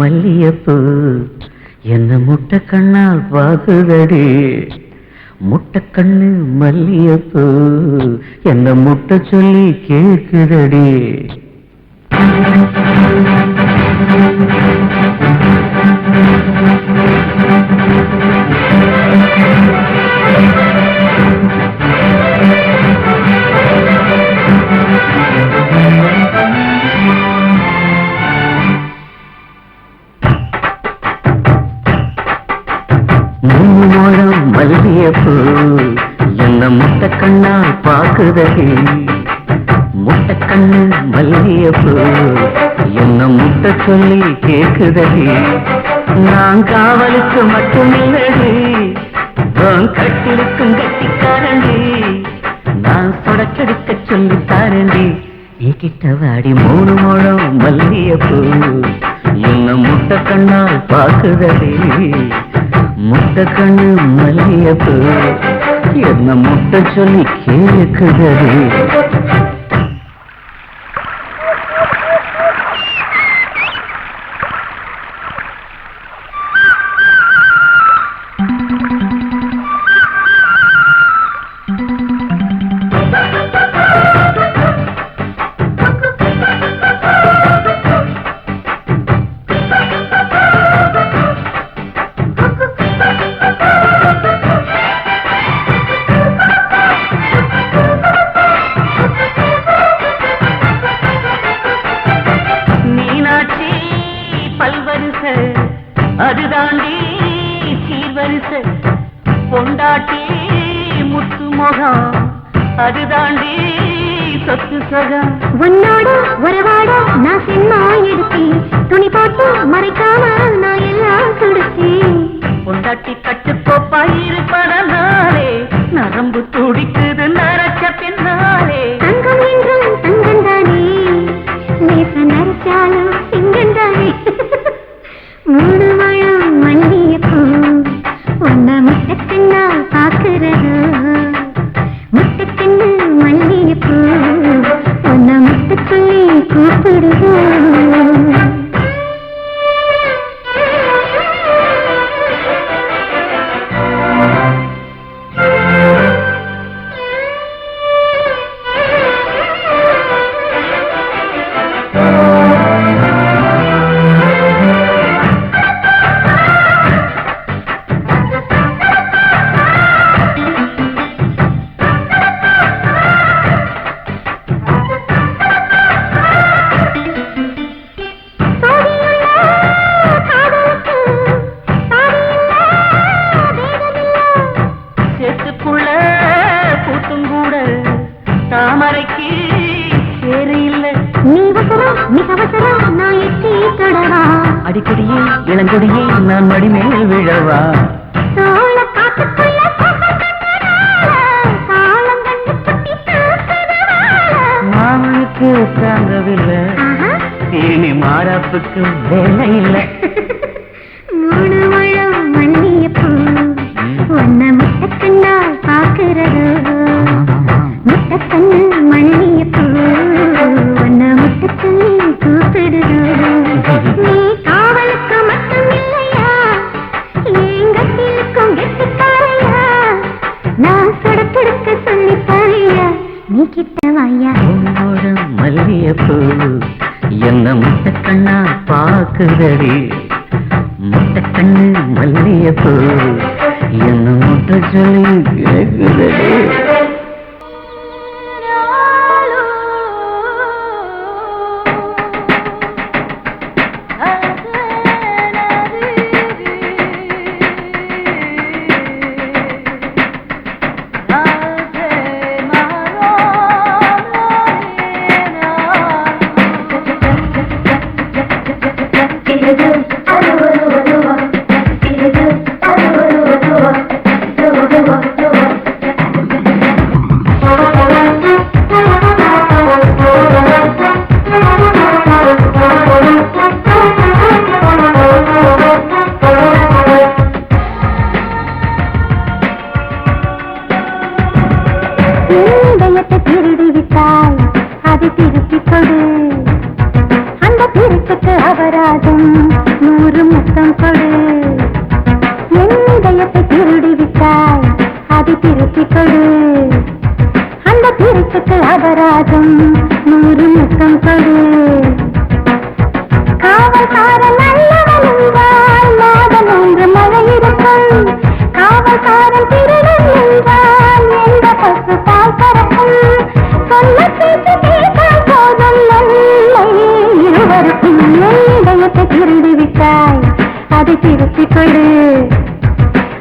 மல்லியப்பூ என்ன முட்டை கண்ணால் பார்க்குதடி. முட்டை கண்ணு மல்லியப்பூ என்ன முட்டை சொல்லி கேக்குதடி கண்ணால் முட்டக்கண்ணு முட்டை மல்லியப்பூ என்ன முட்டை சொல்லி கேக்குதடி நான் காவலுக்கு மட்டுமில்லடி நான் கட்டிருக்கும் கட்டிக்காரண்டி. நான் சொடக்கெடுக்க சொல்லி தாரண்டி என்கிட்ட வாடி மூணு முழம் மல்லியப்பூ என்ன முட்டை கண்ணால் பாக்குதடி முட்டை கண்ணு மல்லியப்பூ என்ன முட்டை சொல்லி கேக்குதடி سجن மடிமேல் விழவா? மாமனுக்கு தாங்கவில்லை. இனி மாறாப்புக்கு வேலை இல்லை. நீ கிட்ட மல்லிய பூ மல்லியப்பூ என்ன முட்டை கண்ணா பாக்குதடி? முட்டை கண்ணு மல்லியப்பூ என்ன முட்டை சொல்லி கேக்குதடி? அபராதம் நூறு முத்தம் கொடு. என் இதயத்தை திருடி விட்டாய் அதை திருப்பிக் கொடு. அந்த திருத்துக்கு அபராதம் நூறு முத்தம் கொடு. காவல்காரன் நல்லவன் மாதம் ஒன்று மழை இருக்கும். காவல்காரன் திருடன் என்றால் எந்த பசு பால் பறக்கும். சொல்ல பேச்சு இதயத்தை திருடி விட்டாய் அதை திருத்திக் கொடு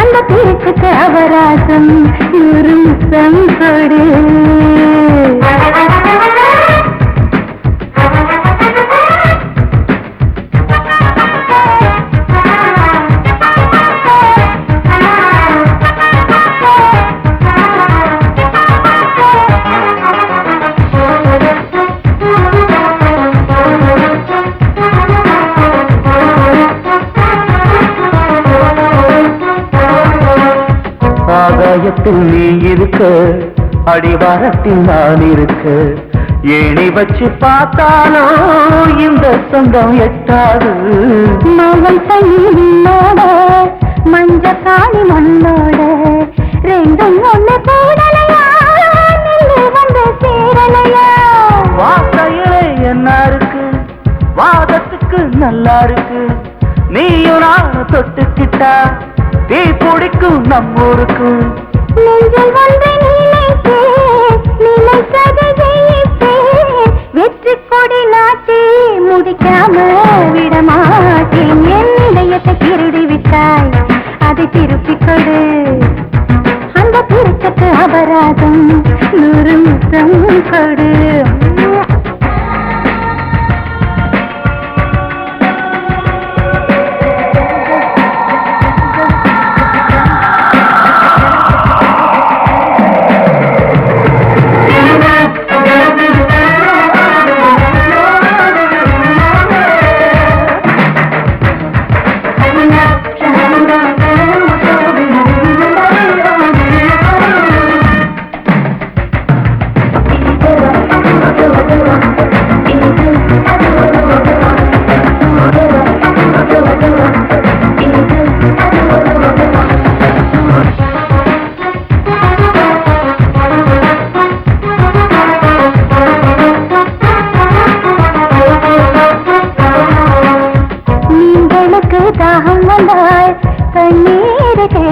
அந்த திருத்துக்கு அபராதம் ஒரு முத்தம் கொடு. ஆகாயத்தில் நீ இருக்க அடிவாரத்தில் நான் இருக்க. ஏணி வச்சு பார்த்தாலும் இந்த சொந்தம் எட்டாது. மகள் கையிலோட மஞ்ச காளி மண்ணோட. ரெண்டும் ஒண்ணு கூடலையா வந்து சேரலையா? வார்த்தையிலே என்ன இருக்கு? வாதத்துக்கு நல்லா இருக்கு. நீயும் நான் தொட்டுக்கிட்டா தீ பிடிக்கும் நம்மூருக்கு வெற்றி கொடி நாட்டி முடிக்காம விடமாட்டேன் என் இதயத்தை திருடி விட்டாய் அதை திருப்பிக் கொடு அந்த திருச்சத்து அபராதம் நூறு முத்தம் கொடு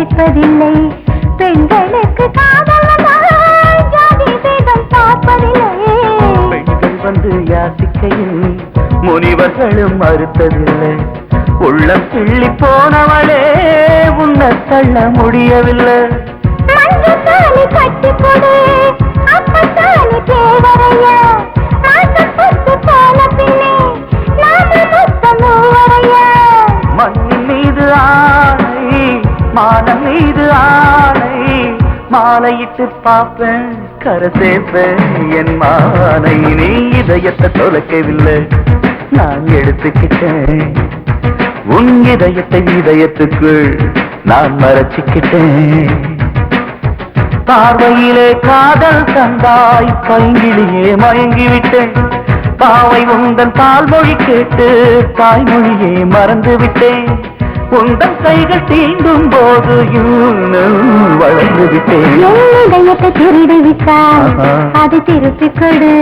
கேட்பதில்லை. பெண்களுக்கு பெண்கள் வந்து யாசிக்கையில் முனிவர்களும் மறுத்ததில்லை. உள்ளம் கிள்ளி போனவளே உன்னை தள்ள முடியவில்லை. கட்டி கொடு தேவரையா? மண்ணின் மீது ஆணை மானம் மீது ஆணை. மாலையிட்டு பார்ப்பேன் கரை சேர்ப்பேன் என் மானை. நீ இதயத்தை தொலைக்கவில்லை நான் எடுத்துக்கிட்டேன். உன் இதயத்தை இதயத்துக்குள் நான் மறைச்சிக்கிட்டேன். பார்வையிலே காதல் தந்தாய் பைங்கிலேயே மயங்கிவிட்டேன். பாவை உந்தன் பால்மொழி கேட்டு தாய்மொழியே மறந்து விட்டேன் உந்தன் கைகள் தீண்டும் போது வளர்ந்து விட்டேன் இதயத்தை திருடி விட்டாய் ஆஹா. அது திருப்பிக் கொடு.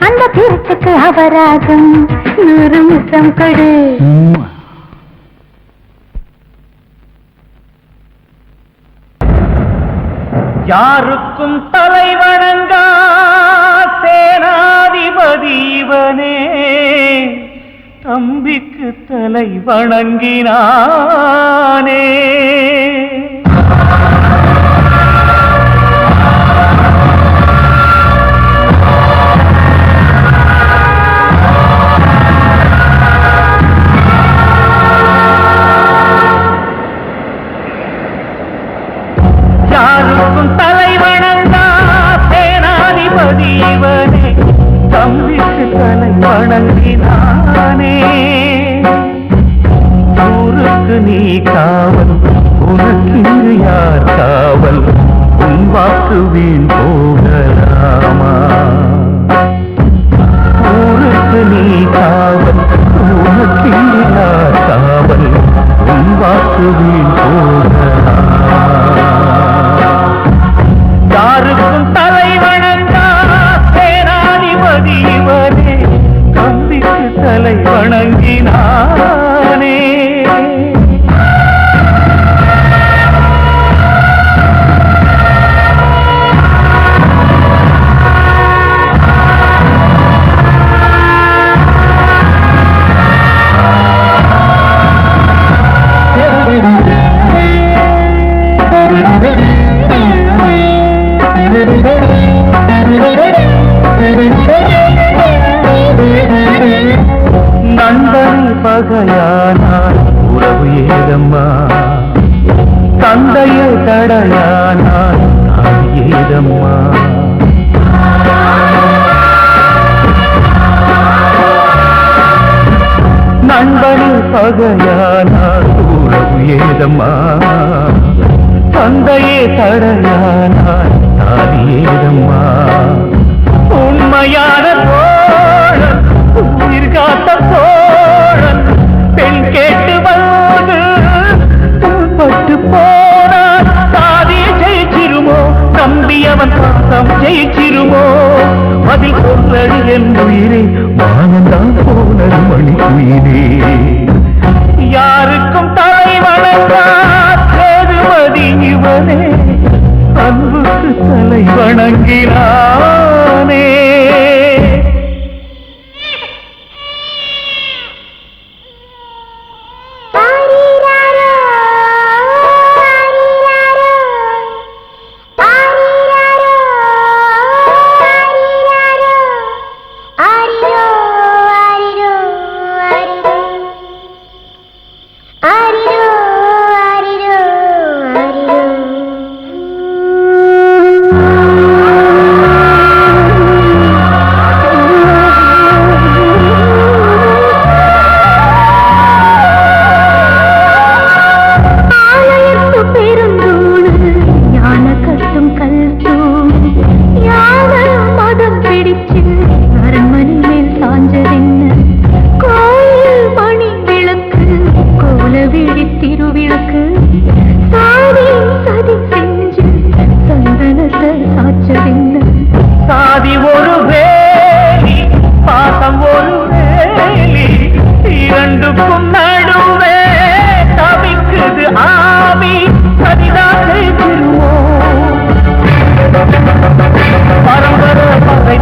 அந்த திருத்துக்கு அபராதம் நூறு முத்தம் கொடு. யாருக்கும் தலைவணங்கா சேனாதிபதி இவனே. தம்பிக்கு தலை வணங்கினானே. போனது யாருக்கும் தலை வணங்காதேதுமதி இவனே. அன்புக்கு தலை வணங்கினார்.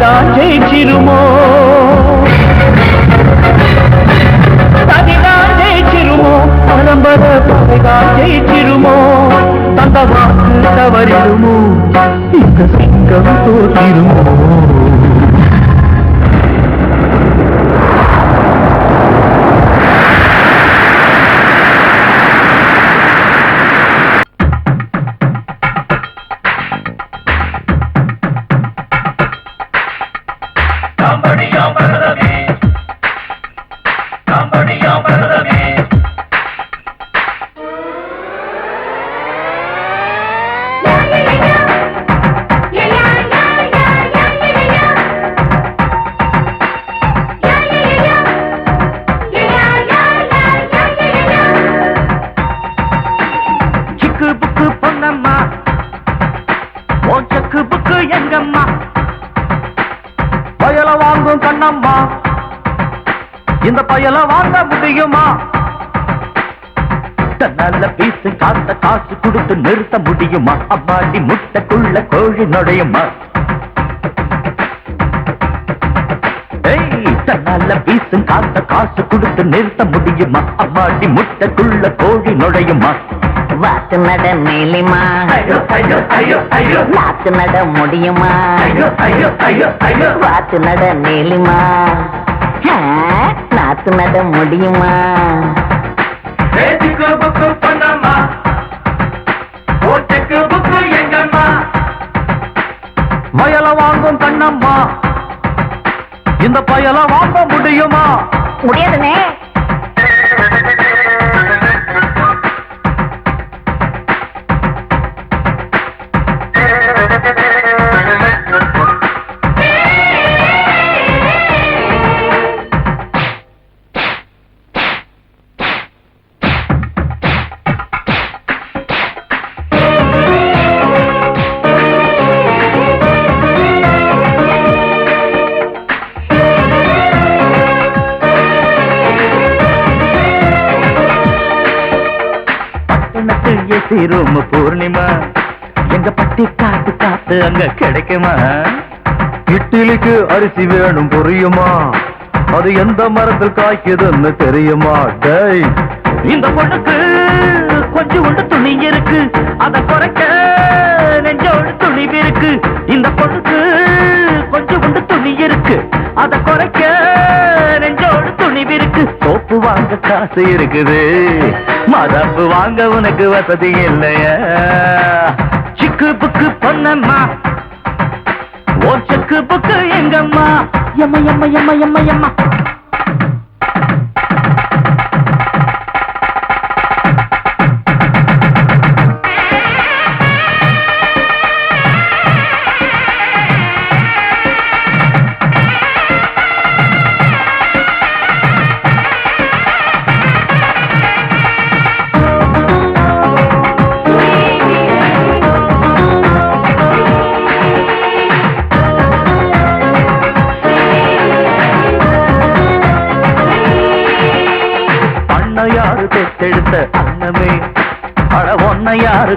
దాచే చిరుమో తది దాచే చిరుమో పరంబర పదగాచే చిరుమో తన వాసు తవరిడుము. ఇక సింగంతో తిరుమో பயல வாங்க முடியுமா? தன்னால பீசு காத்த காசு கொடுத்து நிறுத்த முடியுமா? அம்மாடி முட்டைக்குள்ள கோழி நுழையுமா? தன்னால பீசும் காத்த காசு கொடுத்து நிறுத்த முடியுமா? அம்மாடி முட்டைக்குள்ள கோழி நுழையுமா? வாத்து நட நீலிமா நாத்து நட முடியுமா? வாத்து நட நீலிமா நாத்து நட முடியுமா? மயல வாங்கும் கண்ணம்மா. இந்த பயல வாங்க முடியுமா? முடியாதுனே ஏசி ரூம் பூர்ணிமா. எங்க பட்டி காத்து காத்து அங்க கிடைக்குமா? இட்லிக்கு அரிசி வேணும் புரியுமா? அது எந்த மரத்தில் காய்க்குதுன்னு தெரியுமா? டேய். இந்த பொண்ணுக்கு கொஞ்சம் உண்டு துணி இருக்கு. அத குறைக்க நெஞ்சோடு துணிவு இருக்கு. இந்த பொண்ணுக்கு கொஞ்சம் உண்டு துணி இருக்கு. அத குறைக்க நெஞ்சோடு இருக்கு. சோப்பு வாங்க காசு இருக்குது. மதப்பு வாங்க உனக்கு வசதி இல்லையா. சிக்கு புக்கு பொன்னம்மா. ஓ சிக்கு புக்கு எங்கம்மா? எம்மா எம்மா எம்மா எம்மா எம்மா.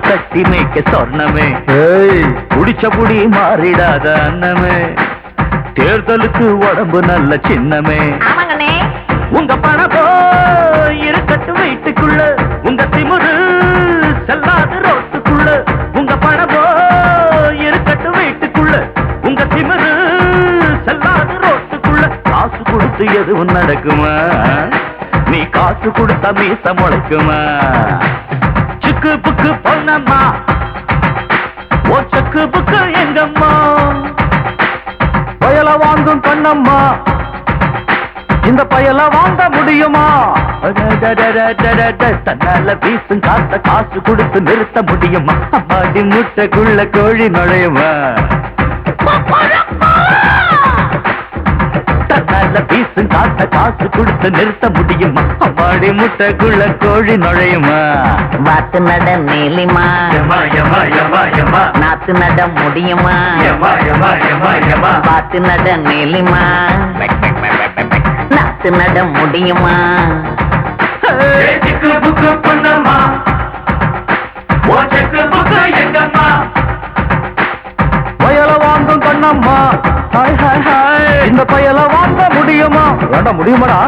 கட்டி மேய்க்க சொர்ணமே ஏய். குடிச்ச புடி மாறிடாத அன்னமே. தேர்தலுக்கு உடம்பு நல்ல சின்னமே. உங்க பணமோ இருக்கட்டும் வீட்டுக்குள்ள. உங்க திமுரு செல்லாத ரோட்டுக்குள்ள. உங்க பணமோ இருக்கட்டும் வீட்டுக்குள்ள. உங்க திமுரு செல்லாத ரோட்டுக்குள்ள. காசு கொடுத்து எதுவும் நடக்குமா? நீ காசு கொடுத்தா மீச முளைக்குமா? சிக்கு புக்கு என்னம்மா? ஓ சக்கு புக்கு எங்கம்மா? பயல வாங்கும் கண்ணம்மா. இந்த பயல வாங்க முடியுமா? தன்னால வீசும் காத்த காசு கொடுத்து நிறுத்த முடியுமா? அம்மாடி முட்டைக்குள்ள கோழி நுழையுமா? தன்னால வீசும் காத்த காசு கொடுத்து நிறுத்த முடியுமா? அம்மாடி முட்டைக்குள்ள கோழி நுழையுமா? வாத்து நட நீலிமா. நாத்து நட முடியுமா? யமா யமா யமா யமா வாத்து நட நீலிமா. நாத்து நட முடியுமா? பயல வாங்கும் கண்ணம்மா. Hi hi hi. இந்த பயல வாங்க முடியுமா? வேண்டாம் முடியுமாடா?